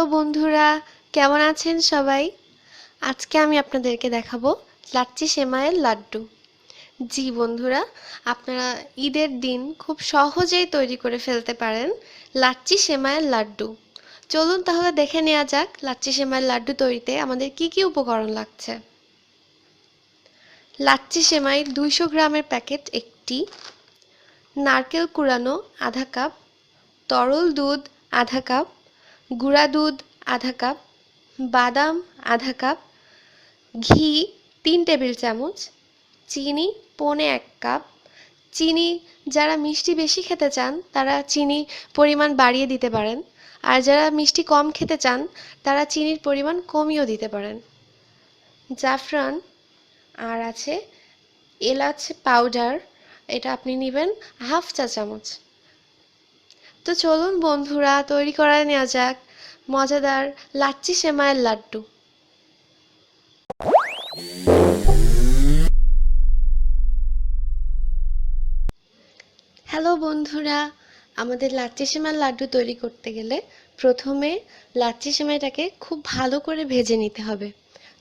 Hello বন্ধুরা, কেমন আছেন সবাই? আজকে আমি আপনাদেরকে দেখাবো লাচ্ছি সেমাইয়ের লাড্ডু। জি বন্ধুরা, আপনারা ঈদের দিন খুব সহজেই তৈরি করে ফেলতে পারেন লাচ্ছি সেমাইয়ের লাড্ডু। চলুন তাহলে দেখে নেওয়া যাক লাচ্ছি সেমাইয়ের লাড্ডু তৈরিতে আমাদের কি কি উপকরণ লাগছে। লাচ্ছি সেমাই দুইশো গ্রামের প্যাকেট একটি নারকেল কুড়ানো আধা কাপ, তরল দুধ আধা কাপ গুঁড়া দুধ, আধা কাপ, বাদাম, আধা কাপ, ঘি, তিন টেবিল চামচ, চিনি, পৌনে এক কাপ। চিনি, যারা মিষ্টি বেশি খেতে চান, তারা চিনি পরিমাণ বাড়িয়ে দিতে পারেন। আর যারা মিষ্টি কম খেতে চান, তারা চিনির পরিমাণ কমিয়েও দিতে পারেন। জাফরান, আর আছে এলাচ পাউডার, এটা আপনি নেবেন হাফ চা চামচ। তো চলুন বন্ধুরা, তৈরি করা নেওয়া যাক। মজাদার লাচ্ছি সেমাইয়ের লাড্ডু। হ্যালো বন্ধুরা, আমাদের লাচ্ছি সেমাইয়ের লাড্ডু তৈরি করতে গেলে প্রথমে লাচ্ছি সেমাইটাকে খুব ভালো করে ভেজে নিতে হবে।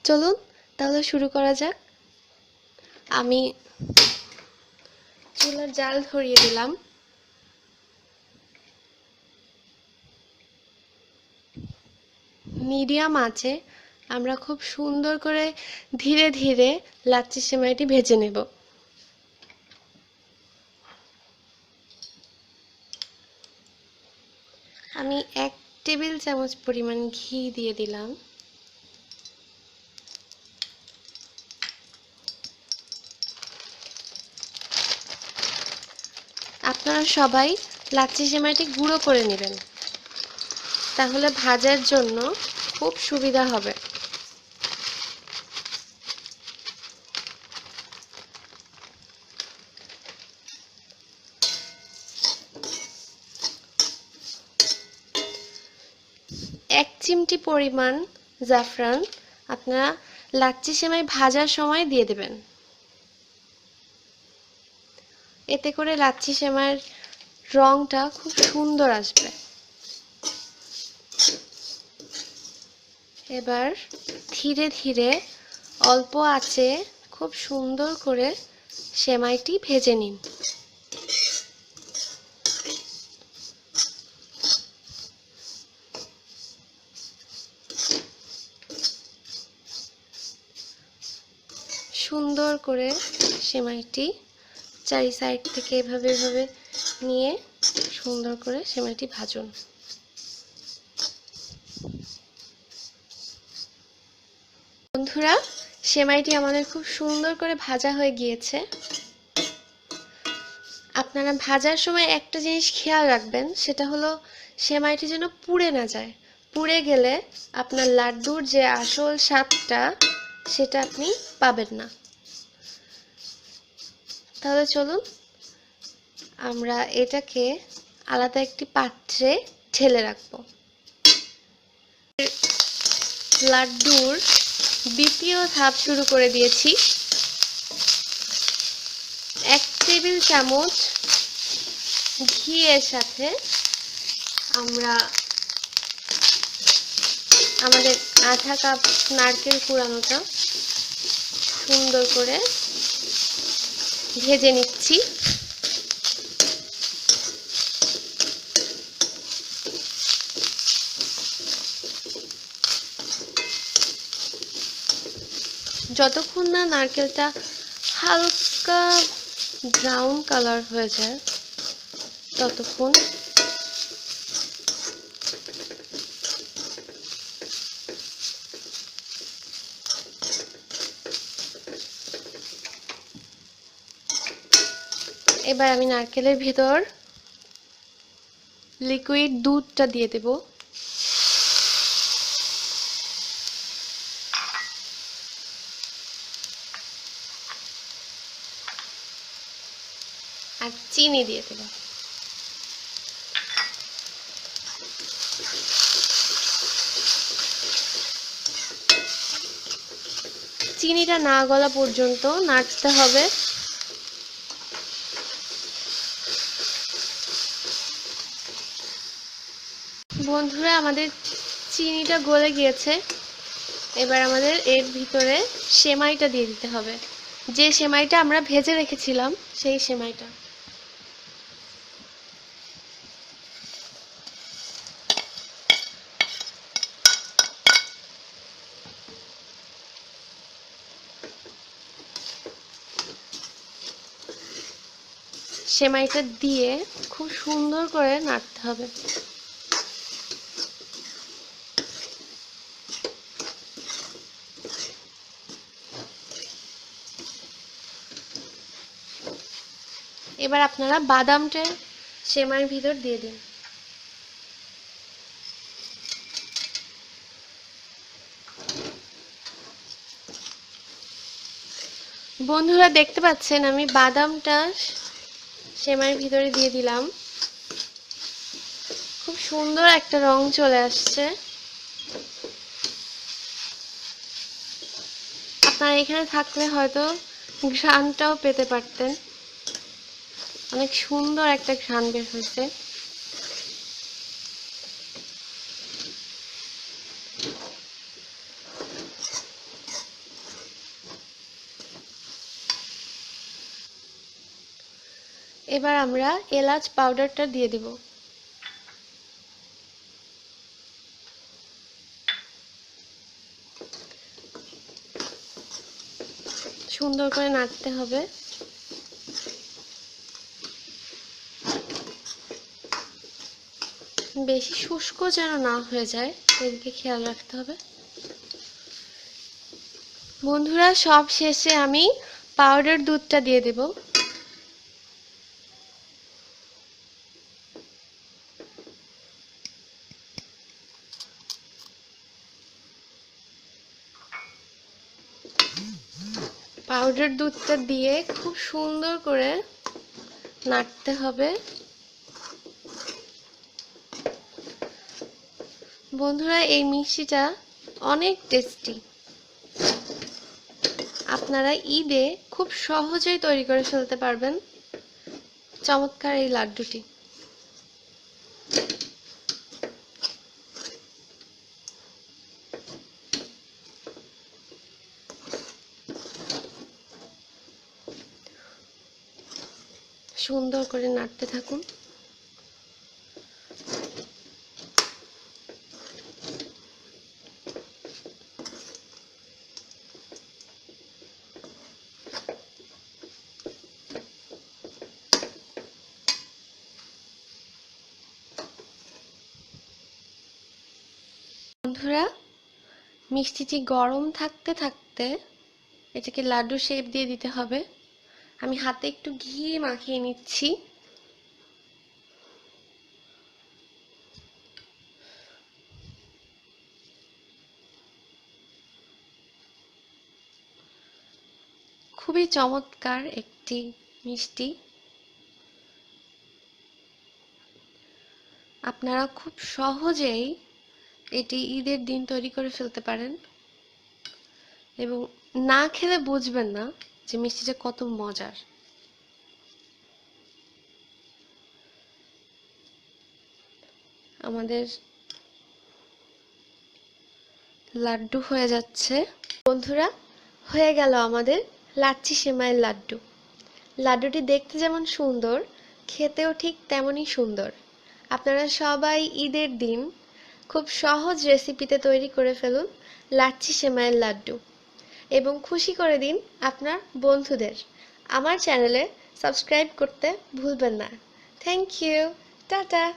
চলুন তাহলে শুরু করা যাক। আমি চুলার জাল ধরিয়ে দিলাম। মিডিয়াম আছে, আমরা খুব সুন্দর করে ধীরে ধীরে লাচ্ছি সেমাইটি ভেজে নেব। আমি এক টেবিল চামচ পরিমাণ ঘি দিয়ে দিলাম। আপনারা সবাই লাচ্ছি সেমাইটি গুঁড়ো করে নেবেন। তাহলে ভাজার জন্য খুব সুবিধা হবে। এক চিমটি পরিমাণ জাফরান আপনারা লাচ্ছি সেমাই ভাজার সময় দিয়ে দেবেন। এতে করে লাচ্ছি সেমাইয়ের রংটা খুব সুন্দর আসবে। এবার ধীরে ধীরে অল্প আঁচে খুব সুন্দর করে সেমাইটি ভেজে নিন। সুন্দর করে সেমাইটি চারি সাইড থেকে এভাবে এভাবে নিয়ে সুন্দর করে সেমাইটি ভাজুন। বন্ধুরা, সেমাইটি আমাদের খুব সুন্দর করে ভাজা হয়ে গিয়েছে। আপনারা ভাজার সময় একটা জিনিস খেয়াল রাখবেন, সেটা হলো সেমাইটি যেন পুড়ে না যায়। পুড়ে গেলে আপনার লাড্ডুর যে আসল স্বাদটা, সেটা আপনি পাবেন না। তাহলে চলুন, আমরা এটাকে আলাদা একটি পাত্রে ঢেলে রাখব। লাড্ডুর দ্বিতীয় ধাপ শুরু করে দিয়েছি। এক টেবিল চামচ ঘি এর সাথে আমরা আমাদের আধা কাপ নারকেল কুড়ানোটা সুন্দর করে ভেজে নিচ্ছি। যতক্ষণ না নারকেলটা হালকা ব্রাউন কালার হয়ে যায়, ততক্ষণ এবার আমি নারকেলের ভেতর লিকুইড দুধটা দিয়ে দেব। আর চিনি দিয়ে দেব চিনিটা না গলা পর্যন্ত নাড়তে হবে। বন্ধুরা, আমাদের চিনিটা গলে গিয়েছে। এবার আমাদের এর ভিতরে সেমাইটা দিয়ে দিতে হবে। যে সেমাইটা আমরা ভেজে রেখেছিলাম, সেই সেমাইটা। সেমাইটা দিয়ে খুব সুন্দর করে নাড়তে হবে। এবার আপনারা বাদামটা সেমাইয়ের ভিতর দিয়ে দিন। বন্ধুরা দেখতে পাচ্ছেন আমি বাদামটা সেমাইয়ের ভিতরে দিয়ে দিলাম। খুব সুন্দর একটা রং চলে আসছে। আপনারা এখানে থাকলে হয়তো ঘ্রাণটাও পেতে পারতেন। অনেক সুন্দর একটা ঘ্রাণ বের হয়েছে। এবার আমরা এলাচ পাউডারটা দিয়ে দেব। সুন্দর করে নাড়তে হবে। বেশি শুষ্ক যেন না হয়ে যায় এদিকে খেয়াল রাখতে হবে। বন্ধুরা, সব শেষে আমি পাউডার দুধটা দিয়ে দেব। পাউডার দুধটা দিয়ে খুব সুন্দর করে নাড়তে হবে। বন্ধুরা, এই মিষ্টিটা অনেক টেস্টি। আপনারা ঈদে খুব সহজেই তৈরি করে ফেলতে পারবেন। চমৎকার এই লাড্ডুটি। সুন্দর করে নাড়তে থাকুন। বন্ধুরা, মিষ্টিটি গরম থাকতে থাকতে এটাকে লাড্ডু শেপ দিয়ে দিতে হবে। আমি হাতে একটু ঘি মাখিয়ে নিচ্ছি। খুবই চমৎকার একটি মিষ্টি। আপনারা খুব সহজেই এটি ঈদের দিন তৈরি করে ফেলতে পারেন। এবং না খেলে বুঝবেন না যে মিষ্টিটা কত মজার। আমাদের লাড্ডু হয়ে যাচ্ছে। বন্ধুরা, হয়ে গেল আমাদের লাচ্ছি সেমাইয়ের লাড্ডু। লাড্ডুটি দেখতে যেমন সুন্দর, খেতেও ঠিক তেমনই সুন্দর। আপনারা সবাই ঈদের দিন খুব সহজ রেসিপিতে তৈরি করে ফেলুন লাচ্ছি সেমাইয়ের লাড্ডু। এবং খুশি করে দিন আপনার বন্ধুদের। আমার চ্যানেলে সাবস্ক্রাইব করতে ভুলবেন না। Thank you tata.